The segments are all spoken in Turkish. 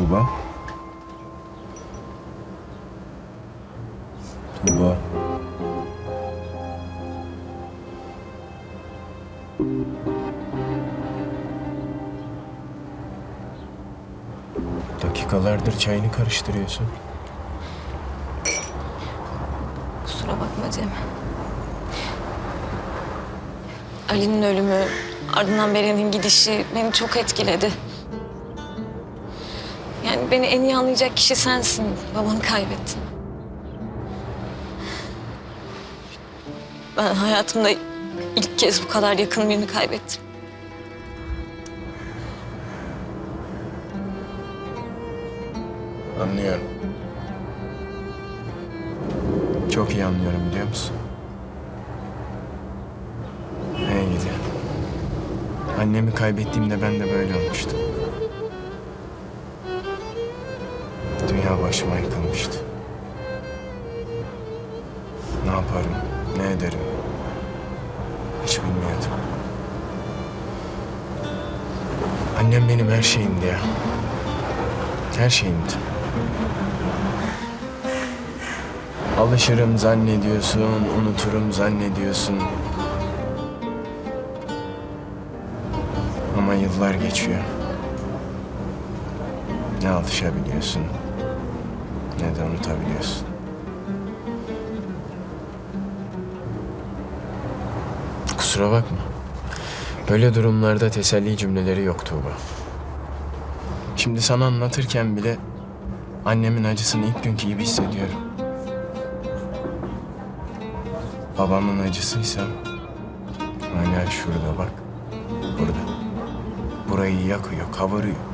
Tuğba. Tuğba. Dakikalardır çayını karıştırıyorsun. Kusura bakma Cem. Ali'nin ölümü, ardından Beren'in gidişi beni çok etkiledi. Beni en iyi anlayacak kişi sensin. Babanı kaybettin. Ben hayatımda ilk kez bu kadar yakın birini kaybettim. Anlıyorum. Çok iyi anlıyorum biliyor musun? Hey gidi. Annemi kaybettiğimde ben de böyle olmuştum. Dünya başıma yıkılmıştı. Ne yaparım, ne ederim? Hiç bilmiyordum. Annem benim her şeyimdi ya. Her şeyimdi. Alışırım zannediyorsun, unuturum zannediyorsun. Ama yıllar geçiyor. Ne alışabiliyorsun, ne de unutabiliyorsun. Kusura bakma. Böyle durumlarda teselli cümleleri yok Tuğba. Şimdi sana anlatırken bile annemin acısını ilk günkü gibi hissediyorum. Babamın acısıysa hala şurada bak. Burada. Burayı yakıyor, kavuruyor.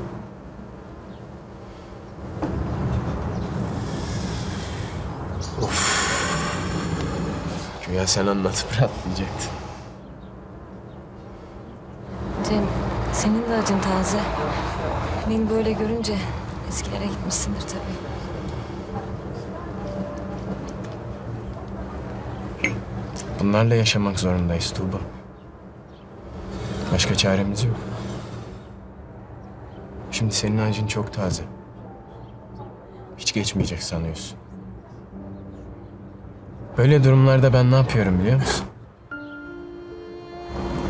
Güya sen anlatıp rahatlayacaktın. Cem, senin de acın taze. Beni böyle görünce eskilere gitmişsindir tabii. Bunlarla yaşamak zorundayız Tuğba. Başka çaremiz yok. Şimdi senin acın çok taze. Hiç geçmeyecek sanıyorsun. Böyle durumlarda ben ne yapıyorum biliyor musun?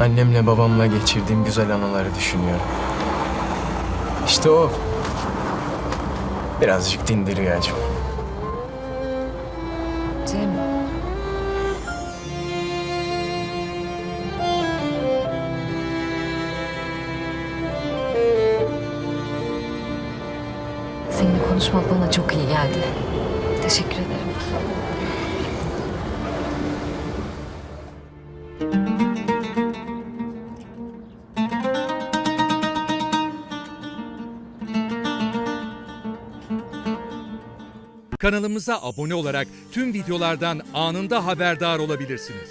Annemle babamla geçirdiğim güzel anıları düşünüyorum. İşte o. Birazcık dindiriyor acım. Cem, seninle konuşmak bana çok iyi geldi. Teşekkür ederim. Kanalımıza abone olarak tüm videolardan anında haberdar olabilirsiniz.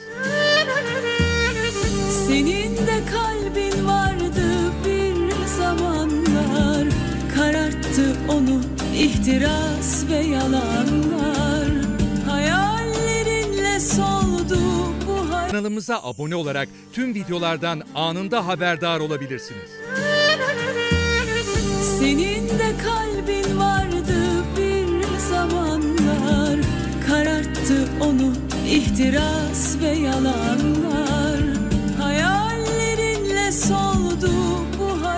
Senin de kalbin vardı bir zamanlar Kararttı onu ihtiras ve yalanlar Hayallerinle soldu bu hayat Kanalımıza abone olarak tüm videolardan anında haberdar olabilirsiniz. Senin de kalbin vardı Kararttı onu ihtiras ve yalanlar